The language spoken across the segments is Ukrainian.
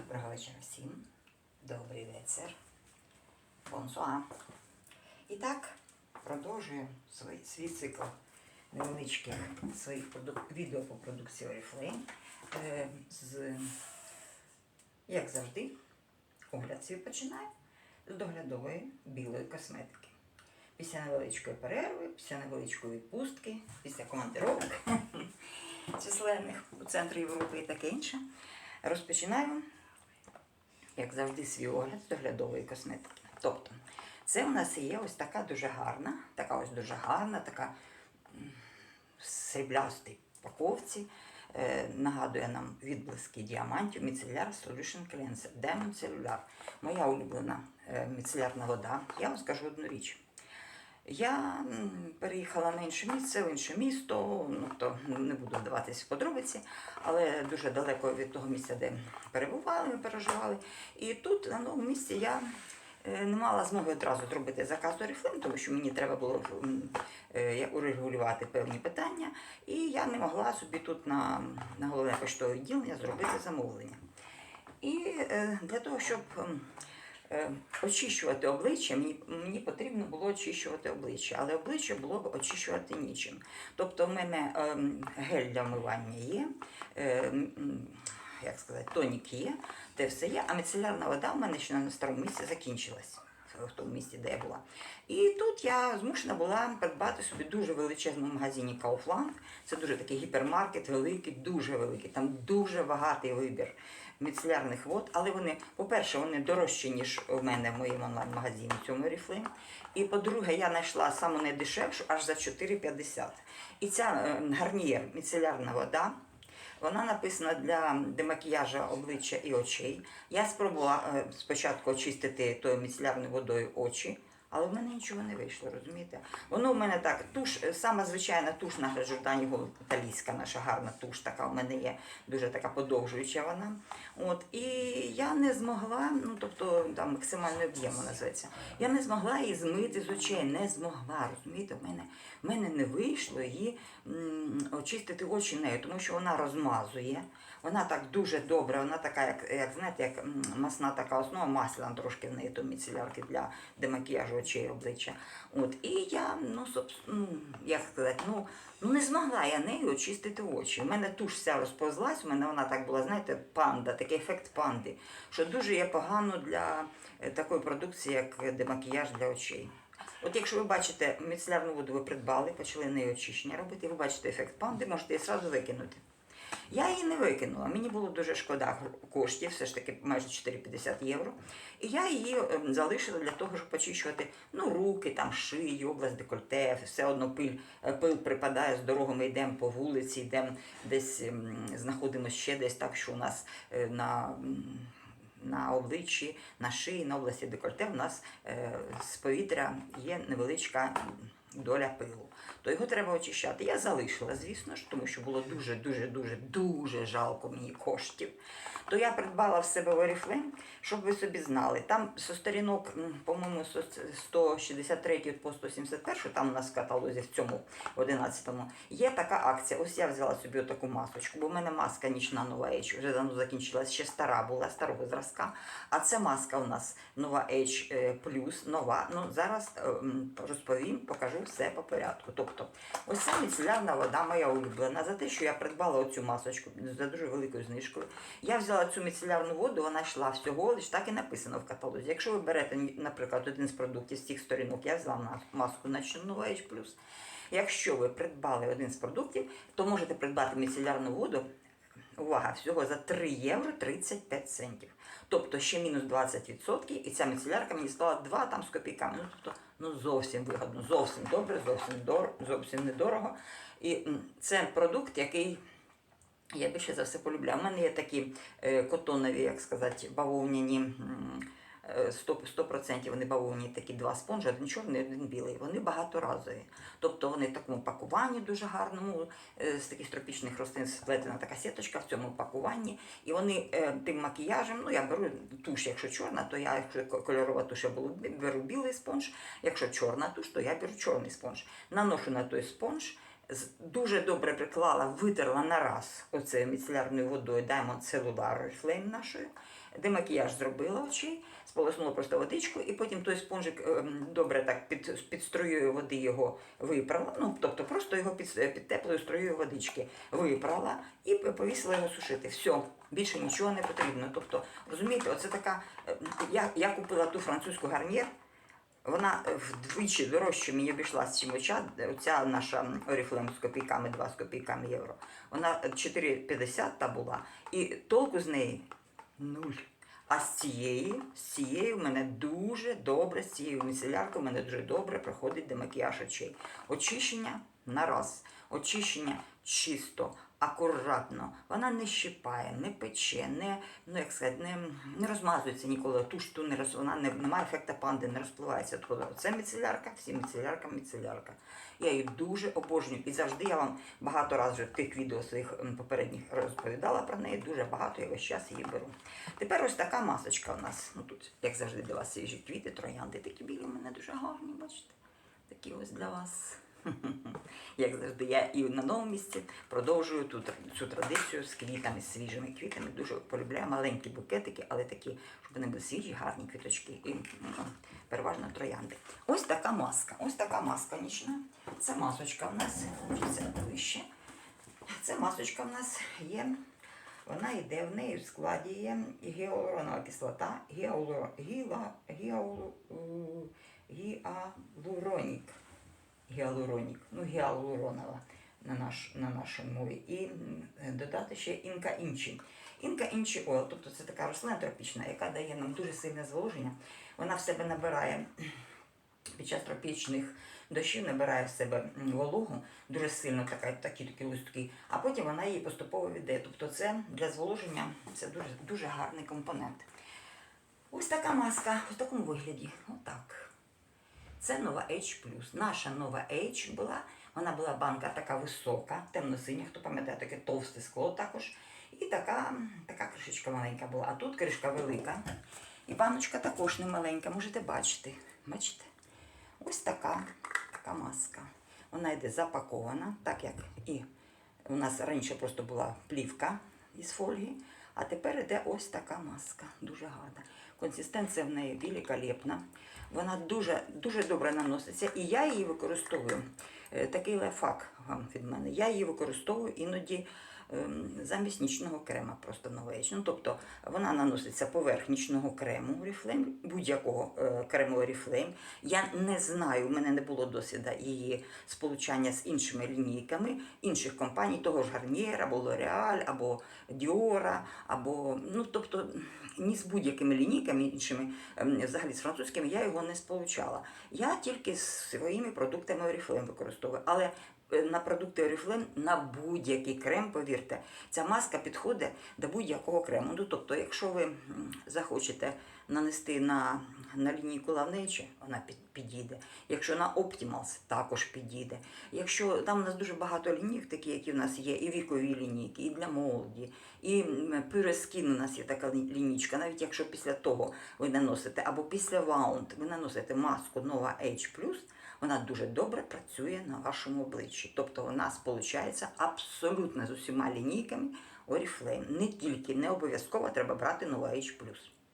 Доброго вечора всім. Добрий вечір. Бонсуа. І так, продовжую свій, свій цикл невеличких своїх відео по продукції Oriflame. Е, з, як завжди, огляд свій починаю з доглядової білої косметики. Після невеличкої перерви, після невеличкої відпустки, після командировок численних у центрі Європи і таке інше, розпочинаю, як завжди, свій огляд доглядової косметики. Тобто, це у нас є ось така дуже гарна, така ось дуже гарна, така сріблястій упаковці. Е, нагадує нам відблиски діамантів міцеляр Solution Cleanser Diamond Cellular. Моя улюблена е, міцелярна вода. Я вам скажу одну річ. Я переїхала на інше місце, в інше місто, ну то не буду вдаватися в подробиці, але дуже далеко від того місця, де перебували, переживали. І тут, на новому місці, я е, не мала змоги одразу зробити заказ до Oriflame, тому що мені треба було е, урегулювати певні питання, і я не могла собі тут на, на головне поштове відділення зробити замовлення. І е, для того, щоб очищувати обличчя, мені, мені потрібно було очищувати обличчя, але обличчя було б очищувати нічим. Тобто в мене ем, гель для вмивання є, е, як сказати, тонік є, те все є, а міцелярна вода в мене ще на старому місці закінчилась. В тому місці, де я була. І тут я змушена була придбати собі дуже величезному магазині Kaufland. Це дуже такий гіпермаркет, великий, дуже великий. Там дуже багатий вибір міцелярних вод, але вони, по-перше, вони дорожчі, ніж у мене в моєму онлайн-магазині цьому Oriflame. І по-друге, я знайшла саму найдешевшу аж за 4,50. І ця е, гарнієр міцелярна вода. Вона написана для демакіяжу обличчя і очей. Я спробувала е, спочатку очистити тою міцлярною водою очі, але в мене нічого не вийшло, розумієте? Воно в мене так, туш, сама звичайна туш наша Жордані Голд, італійська наша гарна туш, така в мене є дуже така подовжуюча вона. От, і я не змогла, ну тобто там максимальний об'єм називається. Я не змогла її змити з очей, не змогла. Розумієте, в мене, в мене не вийшло її м, очистити очі нею, тому що вона розмазує. Вона так дуже добре, вона така, як, як знаєте, як масна така основа, масляна трошки в неї то міцелярки для демакіяжу очей обличчя. От, і я, ну, собс- ну, як сказати, ну, ну не змогла я нею очистити очі. У мене туш вся розповзлась, у мене вона так була, знаєте, панда, такий ефект панди, що дуже є погано для е, такої продукції, як демакіяж для очей. От якщо ви бачите міцелярну воду, ви придбали, почали нею очищення робити, і ви бачите ефект панди, можете її одразу викинути. Я її не викинула. Мені було дуже шкода коштів, все ж таки майже 4,50 євро. І я її ем, залишила для того, щоб почищувати ну, руки, там, шию, область декольте, все одно пиль, е, пил припадає з дорогу, ми йдемо по вулиці, йдемо десь ем, знаходимося ще десь так, що у нас е, на. на обличчі, на шиї, на області декольте в нас е, з повітря є невеличка доля пилу. То його треба очищати. Я залишила, звісно ж, тому що було дуже, дуже, жалко мені коштів. То я придбала в себе Oriflame, щоб ви собі знали. Там со сторінок, по-моєму, 163 по 171, там у нас в каталозі в цьому 11-му, є така акція. Ось я взяла собі таку масочку, бо в мене маска нічна нова H вже давно закінчилась, ще стара була, старого зразка. А це маска у нас нова H е, плюс, нова. Ну, зараз е, розповім, покажу все по порядку. Тобто, ось ця міцелярна вода моя улюблена. За те, що я придбала оцю масочку за дуже великою знижкою. Я взяла цю міцелярну воду, вона йшла всього, лиш так і написано в каталозі. Якщо ви берете, наприклад, один з продуктів з цих сторінок, я взяла на маску нова H+. Якщо ви придбали один з продуктів, то можете придбати міцелярну воду Увага, всього за 3 євро 35 центів. Тобто ще мінус 20%, і ця міцелярка мені стала 2 там з копійками. Ну, тобто, ну зовсім вигодно, зовсім добре, зовсім дор, зовсім недорого. І це продукт, який я більше за все полюбляю. У мене є такі е, котонові, як сказати, бавовняні. М, е, 100%, 100% вони бавовні такі два спонжі, один чорний, один білий. Вони багаторазові. Тобто вони в такому пакуванні дуже гарному, е, з таких тропічних рослин сплетена така сіточка в цьому пакуванні. І вони е, тим макіяжем, ну я беру туш, якщо чорна, то я, якщо кольорова туш, я беру, білий спонж, якщо чорна туш, то я беру чорний спонж. Наношу на той спонж дуже добре приклала, витерла на раз оцею міцелярною водою Diamond Cellular Reflame нашою, демакіяж зробила очей, сполоснула просто водичку, і потім той спонжик ем, добре так під, під струєю води його випрала. Ну, тобто просто його під, під теплою струєю водички випрала і повісила його сушити. Все, більше нічого не потрібно. Тобто, розумієте, оце така. е, Я, я купила ту французьку гарнір. Вона е, вдвічі дорожче мені обійшлася, чим оця, оця наша Oriflame з копійками, 2 з копійками євро. Вона 4,50 та була. І толку з неї нуль. А з цієї, з цією в мене дуже добре, з цією міцеляркою в мене дуже добре проходить демакіяж очей. Очищення на раз. Очищення чисто, акуратно. Вона не щипає, не пече, не, ну, як сказати, не, не розмазується ніколи. Туш ту не роз, вона не, немає ефекта панди, не розпливається. Тобто це міцелярка, всі міцелярка, міцелярка. Я її дуже обожнюю. І завжди я вам багато разів вже в тих відео своїх попередніх розповідала про неї. Дуже багато я весь час її беру. Тепер ось така масочка у нас. Ну тут, як завжди, для вас свіжі квіти, троянди такі білі, у мене дуже гарні, бачите. Такі ось для вас. Як завжди, я і на новому місці продовжую ту, цю традицію з квітами, з свіжими квітами. Дуже полюбляю маленькі букетики, але такі, щоб вони були свіжі, гарні квіточки і переважно троянди. Ось така маска. Ось така маска нічна. Це масочка в нас, це вище. Це масочка в нас є. Вона йде, в неї в складі є гіалуронова кислота, гіалуронік. Гіалуронік, ну гіалуронова на, наш, на нашій мові. І додати ще інка інші. Інка інші ойл, тобто це така рослина тропічна, яка дає нам дуже сильне зволоження. Вона в себе набирає під час тропічних дощів набирає в себе вологу, дуже сильно така, такі такі листки, а потім вона її поступово віддає. Тобто це для зволоження це дуже, дуже гарний компонент. Ось така маска, в такому вигляді. Отак. Це нова H+. Наша нова H була, вона була банка така висока, темно-синя, хто пам'ятає, таке товсте скло також. І така, така кришечка маленька була. А тут кришка велика. І баночка також не маленька, можете бачити. Бачите? Ось така, така маска. Вона йде запакована, так як і у нас раніше просто була плівка із фольги, а тепер йде ось така маска. Дуже гарна. Консистенція в неї великолепна. Вона дуже, дуже добре наноситься, і я її використовую. Е, Такий лайфхак вам від мене. Я її використовую іноді ем, замість нічного крема, просто новеч. Ну, тобто вона наноситься поверх нічного крему Oriflame, будь-якого е, крему Oriflame. Я не знаю, в мене не було досвіду її сполучання з іншими лінійками інших компаній, того ж Garnier, або L'Oreal, або Dior, або ну тобто ні з будь-якими лінійками іншими, ем, взагалі з французькими, я його не сполучала. Я тільки з своїми продуктами Oriflame використовую. Але е, на продукти Oriflame, на будь-який крем, повірте, ця маска підходить до будь-якого крему. Ну, тобто, якщо ви захочете нанести на, на лінійку Laneige, вона підійде. Якщо на Optimals, також підійде. Якщо там у нас дуже багато лінійок, такі, які в нас є, і вікові лінійки, і для молоді, і Skin у нас є така лі- лінійка. Навіть якщо після того ви наносите, або після Wound ви наносите маску Nova H+, вона дуже добре працює на вашому обличчі. Тобто вона сполучається абсолютно з усіма лінійками Oriflame. Не тільки, не обов'язково треба брати Nova H+,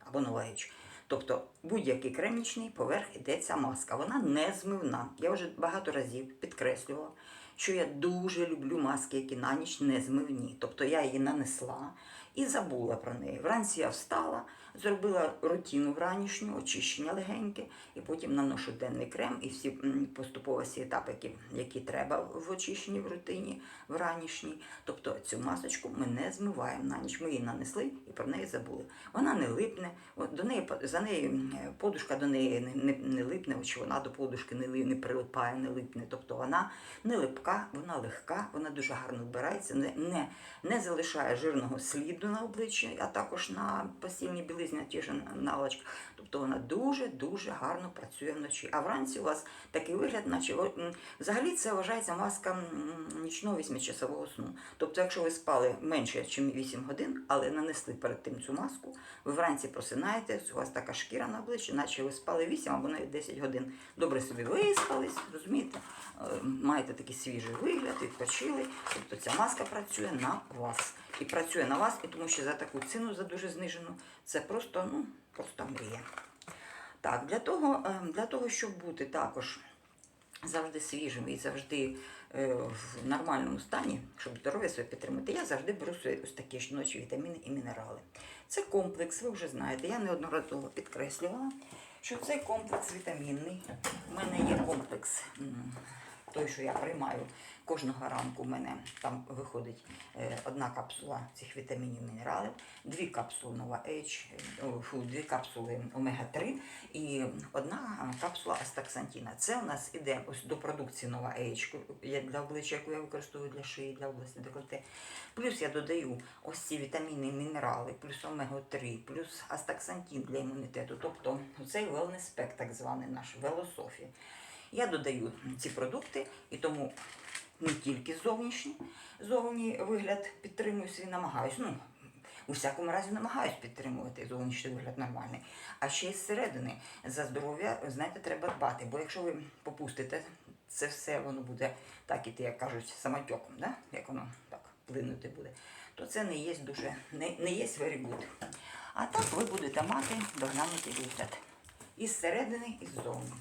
або Nova H. Тобто будь-який кремнічний поверх ця маска. Вона не змивна. Я вже багато разів підкреслювала, що я дуже люблю маски, які на ніч не змивні. Тобто я її нанесла і забула про неї. Вранці я встала, зробила рутину вранішню, очищення легеньке, і потім наношу денний крем і всі поступово всі етапи, які, які треба в очищенні в рутині вранішній. Тобто цю масочку ми не змиваємо на ніч. Ми її нанесли і про неї забули. Вона не липне, до неї за неї подушка до неї не, не, не липне, чи вона до подушки не, не прилипає, не липне. Тобто вона не липка, вона легка, вона дуже гарно вбирається, не, не, не залишає жирного сліду на обличчі, а також на постільній білизні, ті ж налочка. Тобто вона дуже-дуже гарно працює вночі. А вранці у вас такий вигляд, наче взагалі це вважається маска нічного вісьмичасового сну. Тобто, якщо ви спали менше, ніж 8 годин, але нанесли перед тим цю маску, ви вранці просинаєтесь, у вас така шкіра на обличчі, наче ви спали 8 або навіть 10 годин. Добре собі виспались, розумієте? Е, Маєте такий свіжий вигляд, відпочили. Тобто ця маска працює на вас. І працює на вас, і тому що за таку ціну, за дуже знижену, це просто, ну, просто мрія. Так, для того, е, для того, щоб бути також завжди свіжим і завжди е, в нормальному стані, щоб здоров'я своє підтримати, я завжди беру свої ось такі жіночі вітаміни і мінерали. Це комплекс, ви вже знаєте, я неодноразово підкреслювала, що цей комплекс вітамінний. У мене є комплекс. Той, що я приймаю кожного ранку, у мене там виходить е, одна капсула цих вітамінів мінералів, дві капсули Нова H, фу, дві капсули омега-3 і одна капсула астаксантіна. Це у нас іде ось до продукції Нова H, для обличчя, яку я використовую для шиї, для області декольте. Плюс я додаю ось ці вітаміни мінерали, плюс омега-3, плюс астаксантин для імунітету. Тобто цей wellness pack, так званий наш велософі. Я додаю ці продукти і тому не тільки зовнішній, зовній вигляд підтримую свій, намагаюсь. Ну, у всякому разі намагаюсь підтримувати зовнішній вигляд нормальний. А ще й зсередини за здоров'я, знаєте, треба дбати. Бо якщо ви попустите це все, воно буде так іти, як кажуть, самотьоком, да? як воно так плинути буде, то це не є дуже не, не є very good. А так ви будете мати доглянутий вигляд. І зсередини, і ззовні.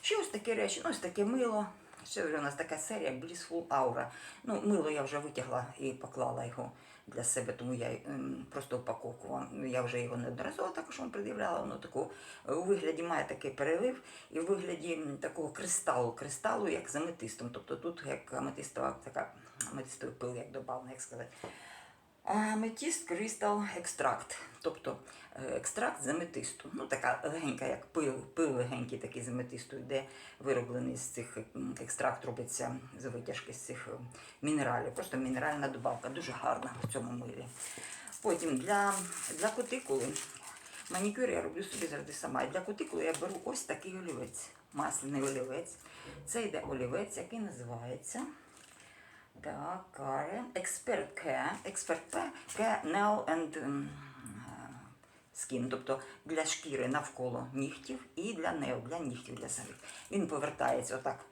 Ще ось такі речі, ну ось таке мило. Ще вже у нас така серія Blissful Aura. Ну, мило я вже витягла і поклала його для себе, тому я ем, просто упаковку вам. Я вже його неодноразово також вам пред'являла. Воно таку е, у вигляді має такий перелив і в вигляді такого кристалу, кристалу, як з аметистом. Тобто тут як аметистова така аметистовий пил, як добавлено, як сказати. Аметіст Crystal Extract, тобто е, екстракт з аметисту. Ну, така легенька, як пил, пил легенький такий з аметисту, де вироблений з цих екстракт робиться з витяжки з цих е, мінералів. Просто мінеральна добавка, дуже гарна в цьому милі. Потім для, для кутикули. Манікюр я роблю собі завжди сама. Для кутикули я беру ось такий олівець, масляний олівець. Це йде олівець, який називається. Так, Карен. Експерт К, експерт П, К, Nail and Skin, тобто для шкіри навколо нігтів і для нейл, для нігтів, для самих. Він повертається отак,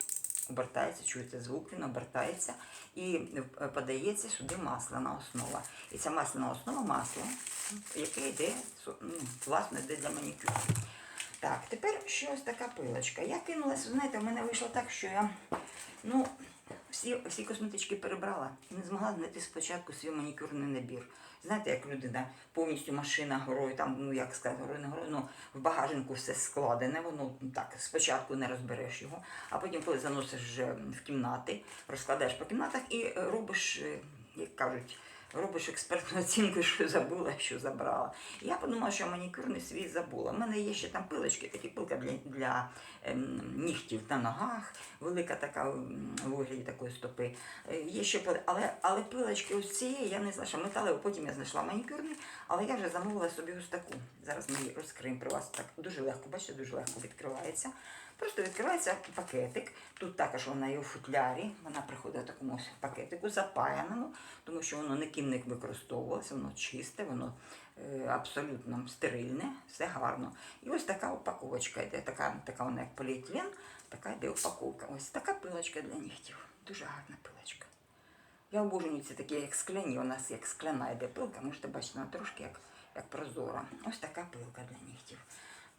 обертається, чуєте звук, він обертається і е, подається сюди масляна основа. І ця масляна основа масло, яке йде, ну, власне, йде для манікюру. Так, тепер ще ось така пилочка. Я кинулася, знаєте, в мене вийшло так, що я, ну, всі, всі косметички перебрала і не змогла знайти спочатку свій манікюрний набір. Знаєте, як людина повністю машина горою, там, ну як сказати, горою не горою, ну в багажнику все складене, воно ну, так, спочатку не розбереш його, а потім, коли заносиш в кімнати, розкладаєш по кімнатах і е, робиш, е, як кажуть, робиш експертну оцінку, що забула, що забрала. Я подумала, що манікюрний свій забула. У мене є ще там пилочки, такі пилка для, для ем, нігтів на ногах, велика така у вигляді такої стопи. Е, Є ще але, але пилочки ось цієї я не знайшла. Металеву, потім я знайшла манікюрний, але я вже замовила собі ось таку. Зараз ми її розкриємо при вас так дуже легко, бачите, дуже легко відкривається. Просто відкривається пакетик. Тут також вона є у футлярі. Вона приходить в такому пакетику запаяному, тому що воно ніким не використовувалося, воно чисте, воно е, абсолютно стерильне, все гарно. І ось така упаковочка йде, така, така вона як поліетилен, така йде упаковка. Ось така пилочка для нігтів. Дуже гарна пилочка. Я обожнюю ці такі, як скляні, у нас як скляна йде пилка, можете бачити, вона трошки як, як прозора. Ось така пилка для нігтів.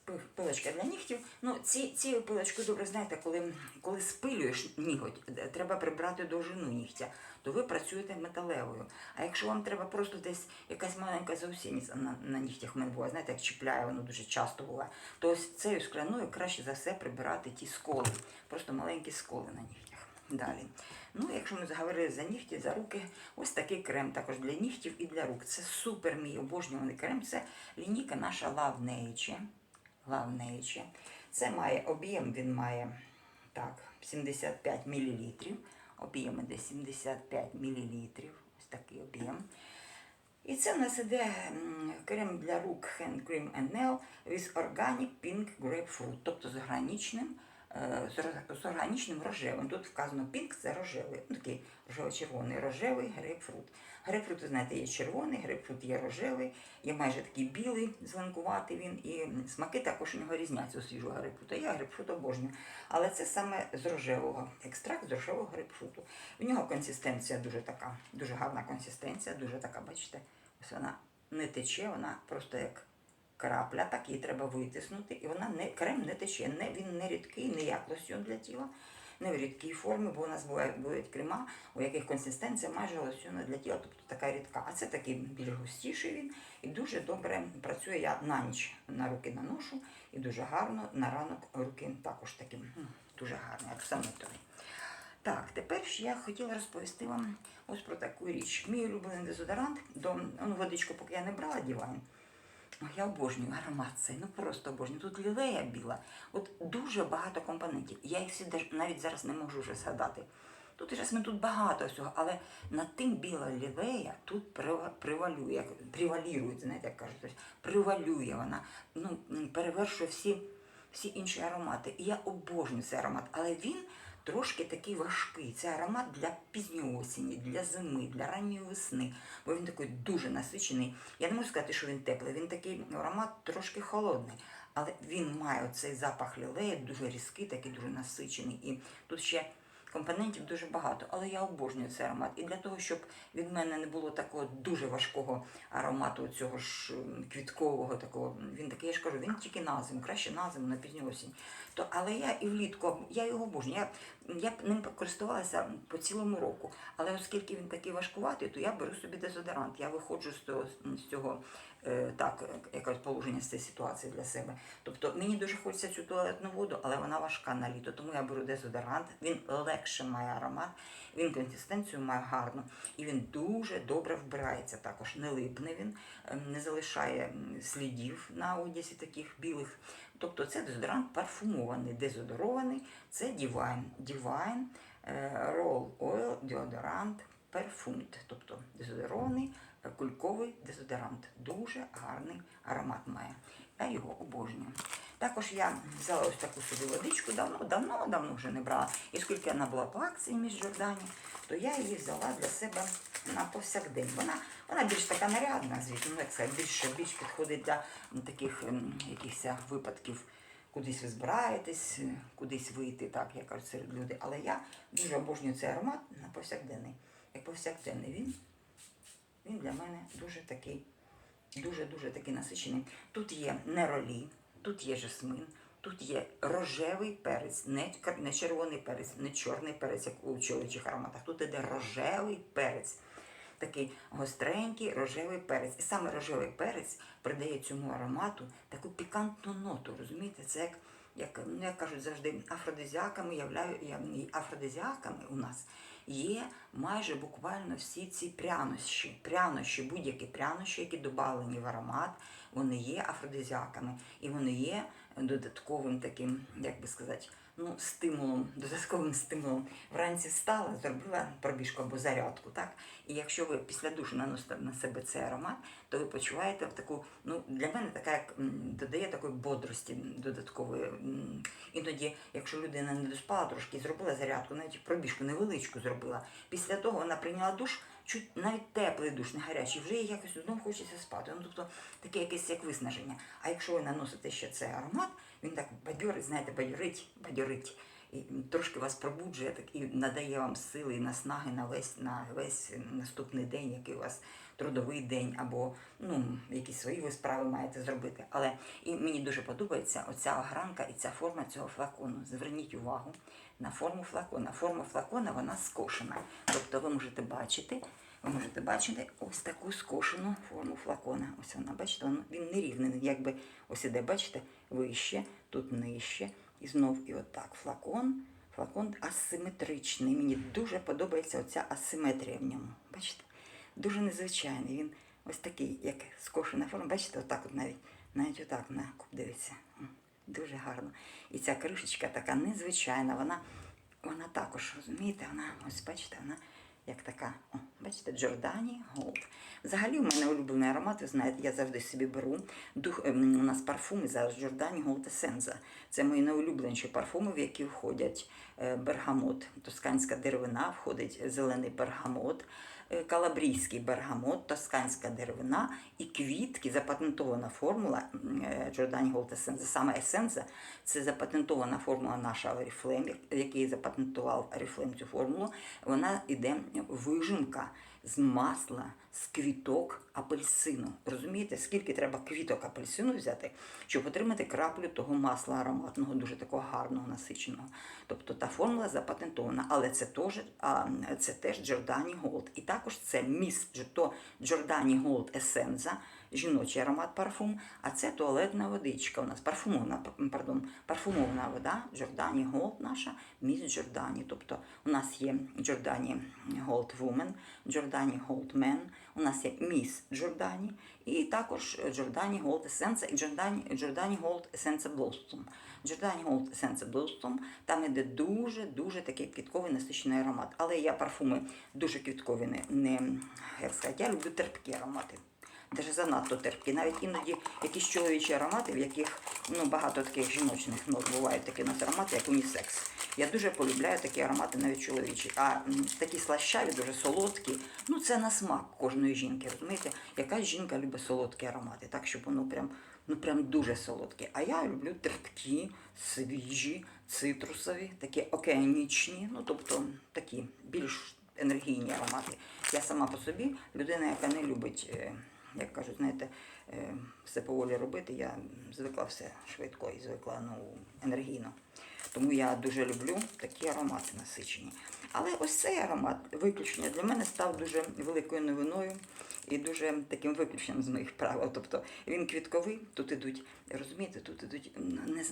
Пи- Пилочка для нігтів. Ну, ці, цією пилочкою, добре знаєте, коли, коли спилюєш ніготь, е, треба прибрати довжину нігтя, то ви працюєте металевою. А якщо вам треба просто десь якась маленька заусінниця на, на нігтях в мене буває, знаєте, як чіпляє, воно дуже часто буває, то ось цією скляною краще за все прибирати ті сколи, просто маленькі сколи на нігтях. Далі. Ну, якщо ми заговорили за нігті, за руки, ось такий крем також для нігтів і для рук. Це супер мій обожнюваний крем. Це лінійка наша Love Nature. Love Це має об'єм, він має так, 75 мл. Об'єм іде 75 мл. Ось такий об'єм. І це в нас іде крем для рук Hand Cream and Nail with Organic Pink Grapefruit, тобто з органічним е, з органічним рожевим. Тут вказано пінк це рожевий, ну, такий рожево-червоний, рожевий грейпфрут. Грейпфрут, знаєте, є червоний, грейпфрут є рожевий, є майже такий білий, зеленкуватий він, і смаки також у нього різняться у свіжого грейпфрута. Я грейпфрут обожнюю. Але це саме з рожевого, екстракт з рожевого грейпфруту. В нього консистенція дуже така, дуже гарна консистенція, дуже така, бачите, ось вона не тече, вона просто як крапля, так її треба витиснути, і вона не крем не тече. Не, він не рідкий, не як лосьон для тіла, не в рідкій формі, бо у нас бувають, крема, у яких консистенція майже лосьона для тіла, тобто така рідка. А це такий більш густіший він і дуже добре працює. Я на ніч на руки наношу і дуже гарно на ранок руки також таким дуже гарно, як самотовий. Так, тепер ж я хотіла розповісти вам ось про таку річ. Мій улюблений дезодорант, до ну, водичку, поки я не брала, діваю. Я обожнюю аромат цей, ну просто обожнюю. Тут лілея біла. От дуже багато компонентів. Я їх всі навіть зараз не можу вже згадати. Тут жасмин, тут багато всього, але над тим біла лілея тут прива- превалює, як превалірує, знаєте, як кажуть, привалює вона, ну, перевершує всі, всі інші аромати. І я обожнюю цей аромат, але він трошки такий важкий. Це аромат для пізньої осені, для зими, для ранньої весни. Бо він такий дуже насичений. Я не можу сказати, що він теплий. Він такий аромат трошки холодний. Але він має цей запах лілеї, дуже різкий, такий дуже насичений. І тут ще компонентів дуже багато. Але я обожнюю цей аромат. І для того, щоб від мене не було такого дуже важкого аромату, цього ж квіткового такого. Він такий, я ж кажу, він тільки на зиму, краще на зиму, на пізню осінь. То, але я і влітку, я його обожнюю. Я, я ним користувалася по цілому року. Але оскільки він такий важкуватий, то я беру собі дезодорант. Я виходжу з того, з цього так, е, якось положення з цієї ситуації для себе. Тобто мені дуже хочеться цю туалетну воду, але вона важка на літо, тому я беру дезодорант. Він легше має аромат, він консистенцію має гарну і він дуже добре вбирається також. Не липне він, ем, не залишає слідів на одязі таких білих. Тобто це дезодорант парфумований, дезодорований, це Divine. Divine е, Roll Oil Deodorant Perfumed, тобто дезодорований кульковий дезодорант. Дуже гарний аромат має. Я його обожнюю. Також я взяла ось таку собі водичку, давно, давно, вже не брала. І оскільки вона була по акції між Джордані, то я її взяла для себе на повсякдень. Вона, вона більш така нарядна, звісно, ну, як це більше, більш підходить для таких якихось випадків. Кудись ви збираєтесь, е, кудись вийти, так, як кажуть серед людей. Але я дуже обожнюю цей аромат на повсякденний. Як повсякденний він, він для мене дуже такий, дуже-дуже такий насичений. Тут є неролі, тут є жасмин, тут є рожевий перець, не, червоний перець, не чорний перець, як у чоловічих ароматах. Тут іде рожевий перець. Такий гостренький рожевий перець. І саме рожевий перець придає цьому аромату таку пікантну ноту. Розумієте, це як, як, ну, як кажуть завжди, афродизіаками являю, афродизіаками у нас є майже буквально всі ці прянощі. Прянощі, будь-які прянощі, які добавлені в аромат, вони є афродизіаками. І вони є додатковим таким, як би сказати, ну, стимулом, додатковим стимулом. Вранці встала, зробила пробіжку або зарядку, так? І якщо ви після душу наносите на себе цей аромат, то ви почуваєте в таку, ну, для мене така, як додає такої бодрості додаткової. Іноді, якщо людина не доспала трошки, зробила зарядку, навіть пробіжку невеличку зробила. Після того вона прийняла душ, чуть навіть теплий душ, не гарячий, вже якось знову хочеться спати. Ну, тобто таке якесь як виснаження. А якщо ви наносите ще цей аромат, він так бадьорить, знаєте, бадьорить, бадьорить. І трошки вас пробуджує так, і надає вам сили і наснаги на весь, на весь наступний день, який у вас трудовий день, або ну, якісь свої ви справи маєте зробити. Але і мені дуже подобається оця огранка і ця форма цього флакону. Зверніть увагу на форму флакона. Форма флакона вона скошена. Тобто ви можете бачити, ви можете бачити ось таку скошену форму флакона. Ось вона, бачите, він- нерівний, якби ось іде, бачите, вище, тут нижче. І знов і отак флакон. Флакон асиметричний. Мені дуже подобається оця асиметрія в ньому. Бачите? Дуже незвичайний. Він ось такий, як скошена форма. Бачите, отак от навіть, навіть отак на куб дивиться. Дуже гарно. І ця кришечка така незвичайна. Вона, вона також, розумієте, вона, ось бачите, вона як така, о, Бачите, Джордані Голд. Взагалі, у мене улюблений аромат, ви знаєте, я завжди собі беру. Дух, ем, у нас парфуми зараз Джордані Голд Есенза. Це мої найулюбленіші парфуми, в які входять е, бергамот, тосканська деревина, входить зелений бергамот, е, калабрійський бергамот, тосканська деревина і квітки, запатентована формула е, Джордані Голд Есенза. Саме Есенза це запатентована формула наша Oriflame, який запатентував Oriflame цю формулу. Вона йде вижимка з масла, з квіток апельсину. Розумієте, скільки треба квіток апельсину взяти, щоб отримати краплю того масла ароматного, дуже такого гарного, насиченого. Тобто та формула запатентована, але це теж, а, це теж Джордані Голд. І також це міс то джордані Голд Essenza, жіночий аромат парфум, а це туалетна водичка. У нас парфумована, пардон, парфумована вода Giordani Gold наша, міс Giordani. Тобто у нас є Giordani Gold Woman, Giordani Gold Man, у нас є міс Giordani і також Giordani Gold Essence і Giordani Gold Essence Blossom. Giordani Gold Essence Blossom, там іде дуже-дуже такий квітковий насичений аромат. Але я парфуми дуже квіткові не, не як сказати, я люблю терпкі аромати. Даже занадто терпкі. Навіть іноді якісь чоловічі аромати, в яких ну, багато таких жіночних нот бувають такі нас аромати, як унісекс. Я дуже полюбляю такі аромати, навіть чоловічі. А такі слащаві, дуже солодкі. Ну це на смак кожної жінки. Розумієте, якась жінка любить солодкі аромати, так щоб воно прям, ну прям дуже солодке. А я люблю терпкі, свіжі, цитрусові, такі океанічні, ну тобто такі більш енергійні аромати. Я сама по собі людина, яка не любить. Як кажуть, знаєте, е, все поволі робити, я звикла все швидко і звикла ну, енергійно. Тому я дуже люблю такі аромати насичені. Але ось цей аромат виключення для мене став дуже великою новиною і дуже таким виключенням з моїх правил. Тобто він квітковий, тут ідуть, розумієте, тут ідуть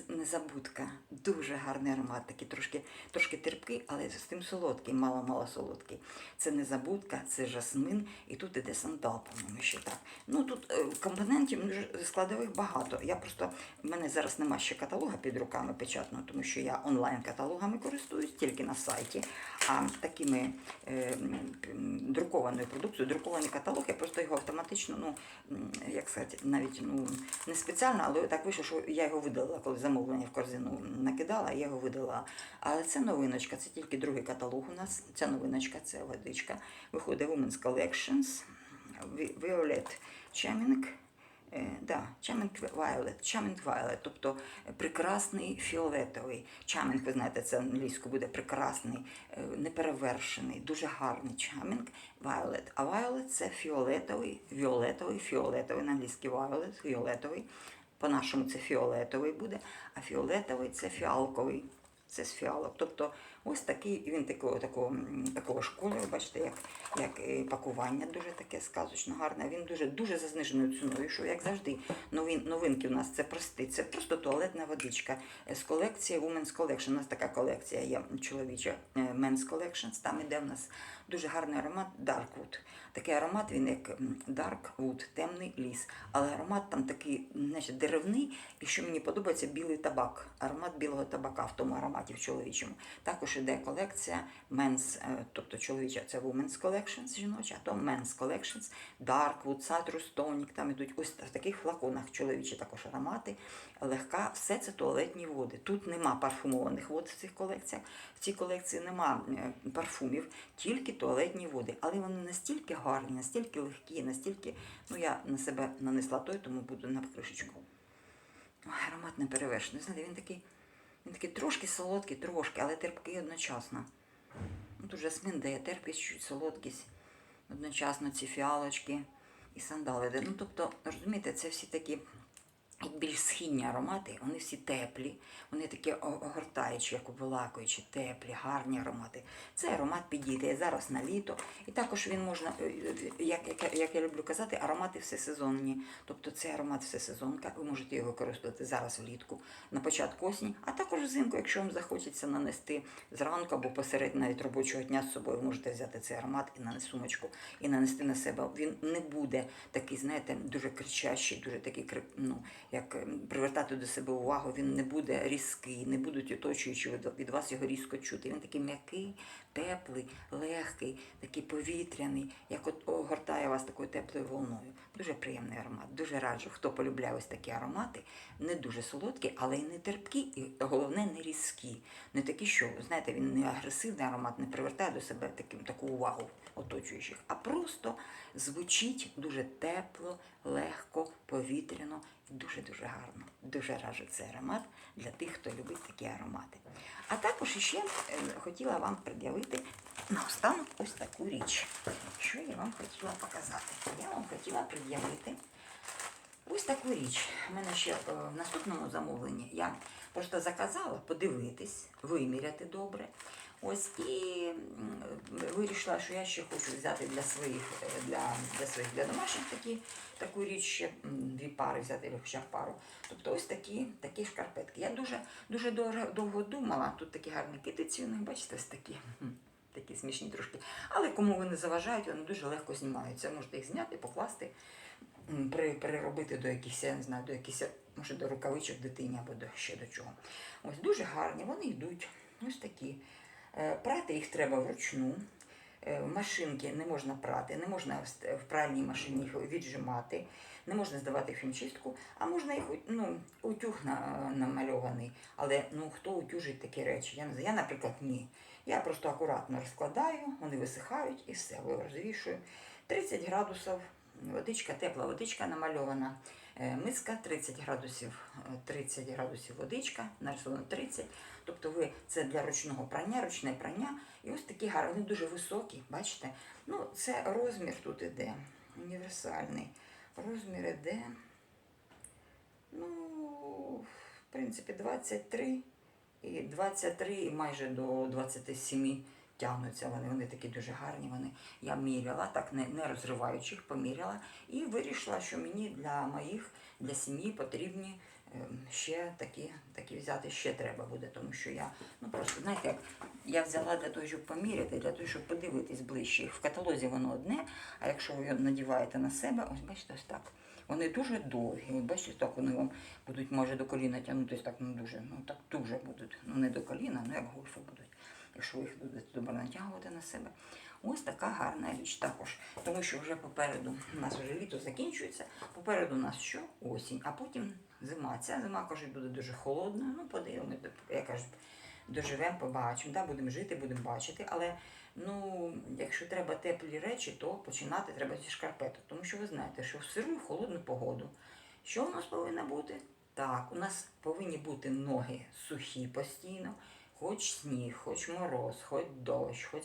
незабудка, дуже гарний аромат, такий трошки, трошки терпкий, але з тим солодкий, мало-мало солодкий. Це незабудка, це жасмин, і тут іде сандал, по-моєму, ще так. Ну тут е, компонентів складових багато. Я просто в мене зараз нема ще каталога під руками печатного, тому що я онлайн каталогами користуюсь тільки на сайті. А такими е, друкованою продукцією, друкований каталог, я просто його автоматично, ну як сказати, навіть ну не спеціально, але так вийшло, що я його видала, коли замовлення в корзину накидала, я його видала. Але це новиночка, це тільки другий каталог у нас. Ця новиночка, це водичка. Виходить Women's Collections, Violet Cheming. Да, Чамінг Violet, Чамінг Violet, тобто прекрасний фіолетовий. Чамінг, ви знаєте, це англійською буде прекрасний, е, неперевершений, дуже гарний чамінг Violet. А Violet це фіолетовий, віолетовий, фіолетовий, на англійський Violet, фіолетовий. По-нашому це фіолетовий буде, а фіолетовий це фіалковий. Це з фіалок. Тобто ось такий, він такого, такого, такого ж кольору, бачите, як, як і пакування дуже таке сказочно гарне. Він дуже дуже за зниженою ціною. Що як завжди, новин, новинки у нас це прости. це просто туалетна водичка з колекції Women's Collection. У нас така колекція є чоловіча е, Men's Collections. Там іде в нас дуже гарний аромат Darkwood. Такий аромат, він як м, Darkwood, темний ліс. Але аромат там такий, значить, деревний, і що мені подобається, білий табак. Аромат білого табака в тому ароматі в чоловічому. Також іде колекція Men's, е, тобто чоловіча це Women's Collections жіноча, а то Men's Collections, Darkwood, Citrus Tonic, там ідуть ось в таких флаконах чоловічі також аромати, легка, все це туалетні води. Тут нема парфумованих вод в цих колекціях. В цій колекції нема е, парфумів, тільки туалетні води. Але вони настільки гарні, настільки легкі, настільки, ну я на себе нанесла той, тому буду на кришечку. Аромат не перевершений. Знаєте, він такий, він такий трошки солодкий, трошки, але терпкий одночасно. Ну, тут жасмин дає терпкість, чуть солодкість. Одночасно ці фіалочки і сандали. Ну, тобто, розумієте, це всі такі більш східні аромати, вони всі теплі, вони такі огортаючі, як обволакуючі, теплі, гарні аромати. Цей аромат підійде зараз на літо. І також він можна, е, е, як, як, як я люблю казати, аромати всесезонні. Тобто цей аромат всесезонка, ви можете його використовувати зараз влітку, на початку осені, а також взимку, якщо вам захочеться нанести зранку або посеред навіть робочого дня з собою, ви можете взяти цей аромат і на сумочку, і нанести на себе. Він не буде такий, знаєте, дуже кричащий, дуже такий ну, як ем, привертати до себе увагу, він не буде різкий, не будуть оточуючи від, вас його різко чути. Він такий м'який, теплий, легкий, такий повітряний, як от огортає вас такою теплою волною. Дуже приємний аромат. Дуже раджу, хто полюбляє ось такі аромати, не дуже солодкі, але й не терпкі, і головне не різкі. Не такі, що знаєте, він не агресивний аромат, не привертає до себе таким таку увагу оточуючих, а просто звучить дуже тепло, легко, повітряно дуже-дуже гарно. Дуже раджу цей аромат для тих, хто любить такі аромати. А також ще е, хотіла вам пред'явити наостанок ось таку річ. Що я вам хотіла показати? Я вам хотіла пред'явити ось таку річ. У мене ще е, в наступному замовленні я просто заказала подивитись, виміряти добре. Ось і вирішила, що я ще хочу взяти для своїх, е, для, для своїх для домашніх такі, таку річ, ще дві пари взяти, хоча б пару. Тобто ось такі, такі шкарпетки. Я дуже, дуже довго, думала. Тут такі гарні китиці, у них, бачите, ось такі. Такі смішні трошки. Але кому вони заважають, вони дуже легко знімаються. Можете їх зняти, покласти, переробити до якихось, я не знаю, до якихось, може, до рукавичок дитині або до, ще до чого. Ось дуже гарні, вони йдуть. Ось такі. Е, Прати їх треба вручну. Е, машинки не можна прати, не можна в пральній машині їх віджимати, не можна здавати в хімчистку, а можна їх ну, утюг на, намальований. Але ну, хто утюжить такі речі? Я, я, наприклад, ні. Я просто акуратно розкладаю, вони висихають і все, розвішую. 30 градусів, водичка, тепла водичка намальована. Е, Миска 30 градусів, е, 30 градусів водичка, нарисовано 30. Тобто ви це для ручного прання, ручне прання. І ось такі гарні, вони дуже високі, бачите? Ну, це розмір тут іде, універсальний. Розмір іде, ну, в принципі, 23 і 23 і майже до 27 тягнуться вони. Вони такі дуже гарні. Вони я міряла, так не, не розриваючи їх, поміряла і вирішила, що мені для моїх, для сім'ї потрібні ще такі, такі взяти ще треба буде, тому що я ну просто знаєте, як я взяла для того, щоб поміряти, для того, щоб подивитись ближче. В каталозі воно одне, а якщо ви надіваєте на себе, ось бачите, ось так. Вони дуже довгі. Ви бачите, так вони вам будуть, може, до коліна тягнутися, так ну дуже, ну так дуже будуть. Ну не до коліна, ну як гольфи будуть, якщо ви їх будете добре натягувати на себе. Ось така гарна річ також. Тому що вже попереду у нас вже літо закінчується. Попереду у нас що? Осінь, а потім зима. Ця зима, кажуть, буде дуже холодною. Ну, подивимось, я кажу, доживемо, побачимо. Да, будемо жити, будемо бачити. Але ну, якщо треба теплі речі, то починати треба зі шкарпеток. Тому що ви знаєте, що в сиру і холодну погоду. Що у нас повинно бути? Так, у нас повинні бути ноги сухі постійно, хоч сніг, хоч мороз, хоч дощ, хоч